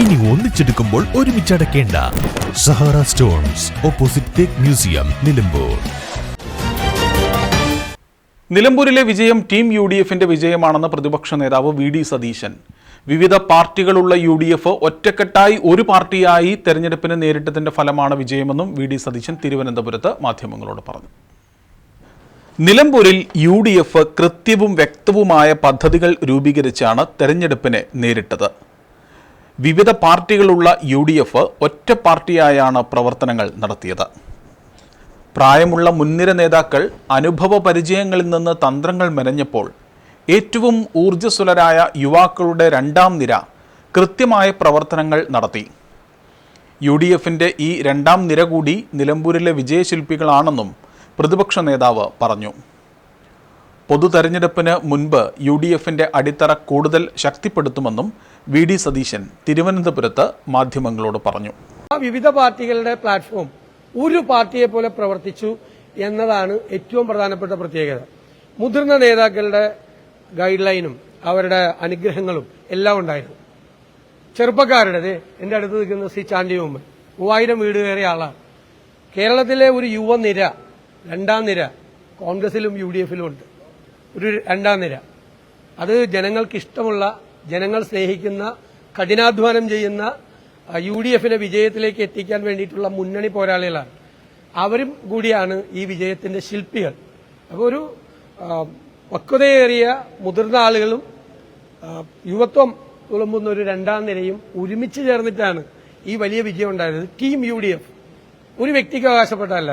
ഇനി ഒന്നിച്ചെടുക്കുമ്പോൾ ഒരുമിച്ച് അടയ്ക്കേണ്ട Sahara stones opposite teak museum Nilambur. നിലമ്പൂരിലെ വിജയം ടീം യു ഡി എഫിന്റെ വിജയമാണെന്ന് പ്രതിപക്ഷ നേതാവ് വി ഡി സതീശൻ. വിവിധ പാർട്ടികളുള്ള യു ഡി എഫ് ഒറ്റക്കെട്ടായി ഒരു പാർട്ടിയായി തെരഞ്ഞെടുപ്പിന് നേരിട്ടതിന്റെ ഫലമാണ് വിജയമെന്നും വി ഡി സതീശൻ തിരുവനന്തപുരത്ത് മാധ്യമങ്ങളോട് പറഞ്ഞു. നിലമ്പൂരിൽ യു ഡി എഫ് കൃത്യവും വ്യക്തവുമായ പദ്ധതികൾ രൂപീകരിച്ചാണ് തെരഞ്ഞെടുപ്പിനെ നേരിട്ടത്. വിവിധ പാർട്ടികളുള്ള യു ഡി എഫ് ഒറ്റ പാർട്ടിയായാണ് പ്രവർത്തനങ്ങൾ നടത്തിയത്. പ്രായമുള്ള മുൻനിര നേതാക്കൾ അനുഭവ പരിചയങ്ങളിൽ നിന്ന് തന്ത്രങ്ങൾ മെനഞ്ഞപ്പോൾ ഏറ്റവും ഊർജസ്വലരായ യുവാക്കളുടെ രണ്ടാം നിര കൃത്യമായ പ്രവർത്തനങ്ങൾ നടത്തി. യു ഡി എഫിന്റെ ഈ രണ്ടാം നിര കൂടി നിലമ്പൂരിലെ വിജയശില്പികളാണെന്നും പ്രതിപക്ഷ നേതാവ് പറഞ്ഞു. പൊതു തെരഞ്ഞെടുപ്പിന് മുൻപ് യു ഡി എഫിന്റെ അടിത്തറ കൂടുതൽ ശക്തിപ്പെടുത്തുമെന്നും വി ഡി സതീശൻ തിരുവനന്തപുരത്ത് മാധ്യമങ്ങളോട് പറഞ്ഞു. വിവിധ പാർട്ടികളുടെ പ്ലാറ്റ്ഫോം ഒരു പാർട്ടിയെ പോലെ പ്രവർത്തിച്ചു എന്നതാണ് ഏറ്റവും പ്രധാനപ്പെട്ട പ്രത്യേകത. മുതിർന്ന നേതാക്കളുടെ ഗൈഡ് ലൈനും അവരുടെ അനുഗ്രഹങ്ങളും എല്ലാം ഉണ്ടായിരുന്നു. ചെറുപ്പക്കാരുടെ എന്റെ അടുത്ത് നിൽക്കുന്ന സി ചാണ്ടി മുമ്പ് മൂവായിരം വീട് കയറിയ ആളാണ്. കേരളത്തിലെ ഒരു യുവനിര രണ്ടാം നിര കോൺഗ്രസിലും യു ഡി എഫിലും ഉണ്ട്. ഒരു രണ്ടാം നിര. അത് ജനങ്ങൾക്ക് ഇഷ്ടമുള്ള ജനങ്ങൾ സ്നേഹിക്കുന്ന കഠിനാധ്വാനം ചെയ്യുന്ന യു ഡി എഫിനെ വിജയത്തിലേക്ക് എത്തിക്കാൻ വേണ്ടിയിട്ടുള്ള മുന്നണി പോരാളികളാണ്. അവരും കൂടിയാണ് ഈ വിജയത്തിന്റെ ശില്പികൾ. അപ്പോൾ ഒരു പക്വതയേറിയ മുതിർന്ന ആളുകളും യുവത്വം തുളുമ്പുന്ന ഒരു രണ്ടാം നിരയും ഒരുമിച്ച് ചേർന്നിട്ടാണ് ഈ വലിയ വിജയം ഉണ്ടായത്. ടീം യു ഒരു വ്യക്തിക്ക് അവകാശപ്പെട്ടതല്ല